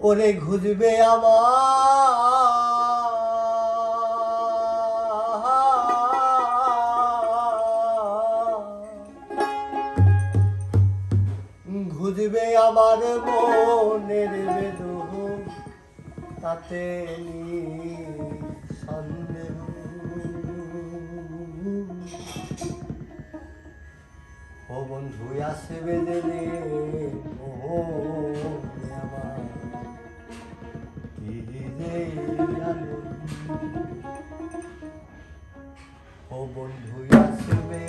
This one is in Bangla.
ওরে ঘুরবে আমার। ঘুরবে আমার মনের বেদন তাতে নেই ও বন্ধু আসবে দেবে ও আমার। ও বন্ধু আসবে